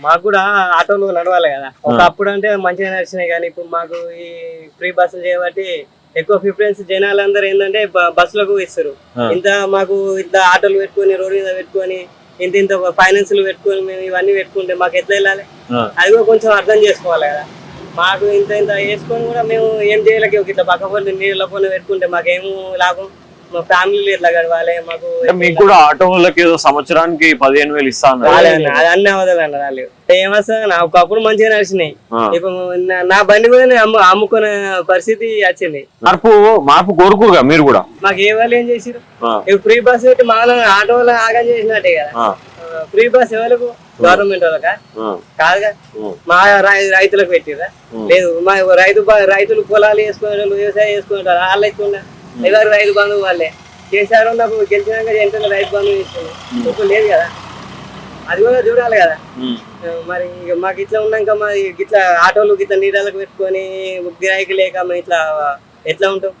మాకు కూడా ఆటోలు నడవాలి కదా. ఒకప్పుడు అంటే మంచిగా నడిచినాయి కానీ ఇప్పుడు మాకు ఈ ఫ్రీ బస్సులు చేయబట్టి ఎక్కువ ప్రిఫరెన్స్ జనాలందరూ ఏంటంటే బస్సులకు ఇస్తారు. ఇంత మాకు ఇంత ఆటోలు పెట్టుకొని రోడ్డు మీద పెట్టుకొని ఇంత ఇంత ఫైనాన్స్లు పెట్టుకొని మేము ఇవన్నీ పెట్టుకుంటే మాకు ఎట్లా వెళ్ళాలి. అది కూడా కొంచెం అర్థం చేసుకోవాలి కదా. మాకు ఇంత ఇంత వేసుకొని కూడా మేము ఏం చేయలేక ఇట్లా పక్క పోటీ నీళ్ళ పోనీ పెట్టుకుంటే మాకేం లాభం? మా ఫ్యామిలీలు ఎట్లా గడవాలి? మాకు మీకు కూడా ఆటో వాళ్ళకి ఏదో సంవత్సరానికి పదిహేను వేలు ఇస్తా అన్నారు. రాలేదన్న, అది అన్ని అవదలండి రాలేదు. ఏమొస్తుంది నా ఒకప్పుడు మంచిగా నడిచినాయి. ఇప్పుడు నా- బండి కూడా నేను అమ్ముకునే పరిస్థితి వచ్చింది. మార్పు మార్పు కోరుకోగా మీరు కూడా? మాకు ఏ వాళ్ళు ఏం చేసిరు. ఇప్పుడు ఫ్రీ బస్ పెట్టి మా ఆటో వాళ్ళు ఆగం చేసినట్టే కదా. ఫ్రీ బస్ ఎవరికి? గవర్నమెంట్ వాళ్ళకా. కాదుగా. మా రైతులకు పెట్టిరా. లేదు మా రైతు రైతులు పొలాలు వేసుకునే వాళ్ళు వ్యవసాయం చేసుకుంటారు వాళ్ళు అయితే ఎవరు రైతు బంధువు వాళ్ళే. కేసీఆర్ ఉన్నప్పుడు గెలిచినాక ఎంత రైతు బంధువు ఇస్తుంది ఇప్పుడు లేదు కదా. అది కూడా చూడాలి కదా. మరి మాకు ఇట్లా ఉన్నాక మరి ఇట్లా ఆటోలు ఇట్లా నీళ్ళకి పెట్టుకొని గిరాయికి లేక ఇట్లా ఎట్లా ఉంటాం?